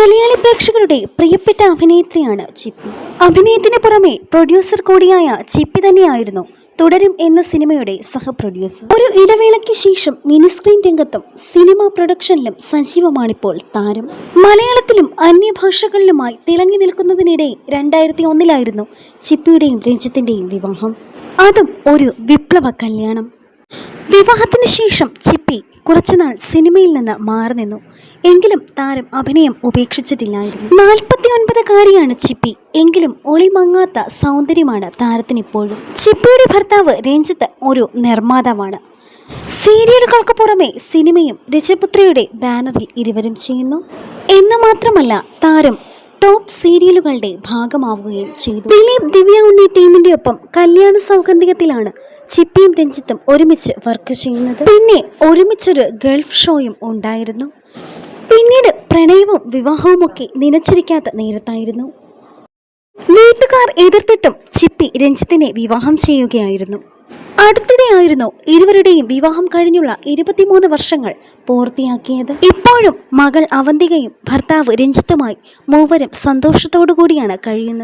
മലയാളി പ്രേക്ഷകരുടെ പ്രിയപ്പെട്ട അഭിനേത്രിയാണ് ചിപ്പി. അഭിനയത്തിന് പുറമെ പ്രൊഡ്യൂസർ കൂടിയായ ചിപ്പി തന്നെയായിരുന്നു തുടരും എന്ന സിനിമയുടെ സഹപ്രൊഡ്യൂസർ. ഒരു ഇടവേളയ്ക്ക് ശേഷം മിനിസ്ക്രീൻ രംഗത്തും സിനിമ പ്രൊഡക്ഷനിലും സജീവമാണിപ്പോൾ താരം. മലയാളത്തിലും അന്യഭാഷകളിലുമായി തിളങ്ങി നിൽക്കുന്നതിനിടെ രണ്ടായിരത്തി ഒന്നിലായിരുന്നു ചിപ്പിയുടെയും രഞ്ജിത്തിന്റെയും വിവാഹം. അതും ഒരു വിപ്ലവ കല്യാണം. വിവാഹത്തിന് ശേഷം ചിപ്പി കുറച്ചുനാൾ സിനിമയിൽ നിന്ന് മാറി നിന്നു. എങ്കിലും താരം അഭിനയം ഉപേക്ഷിച്ചിട്ടില്ലായിരുന്നു. നാൽപ്പത്തി ഒൻപതുകാരിയാണ് ചിപ്പി. എങ്കിലും ഒളിമങ്ങാത്ത സൗന്ദര്യമാണ് താരത്തിനിപ്പോഴും. ചിപ്പിയുടെ ഭർത്താവ് രഞ്ജിത്ത് ഒരു നിർമ്മാതാവാണ്. സീരിയലുകൾക്ക് പുറമെ സിനിമയും രജപുത്രയുടെ ബാനറിൽ ഇരുവരും ചെയ്യുന്നു. എന്ന് മാത്രമല്ല താരം ടോപ്പ് സീരിയലുകളുടെ ഭാഗമാവുകയും ചെയ്തു. ദിലീപ് ദിവ്യ ഉണ്ണി ടീമിന്റെ ഒപ്പം കല്യാണ സൗഗന്ധികത്തിലാണ് ചിപ്പിയും രഞ്ജിത്തും ഒരുമിച്ച് വർക്ക് ചെയ്യുന്നത്. പിന്നെ ഒരുമിച്ചൊരു ഗൾഫ് ഷോയും ഉണ്ടായിരുന്നു. പിന്നീട് പ്രണയവും വിവാഹവും ഒക്കെ നനച്ചിരിക്കാത്ത നേരത്തായിരുന്നു. വീട്ടുകാർ എതിർത്തിട്ടും ചിപ്പി രഞ്ജിത്തിനെ വിവാഹം ചെയ്യുകയായിരുന്നു. അടുത്തിടെയായിരുന്നു ഇരുവരുടെയും വിവാഹം കഴിഞ്ഞുള്ള ഇരുപത്തിമൂന്ന് വർഷങ്ങൾ പൂർത്തിയാക്കിയത്. ഇപ്പോഴും മകൾ അവന്തികയും ഭർത്താവ് രഞ്ജിത്തുമായി മൂവരും സന്തോഷത്തോടു കൂടിയാണ് കഴിയുന്നത്.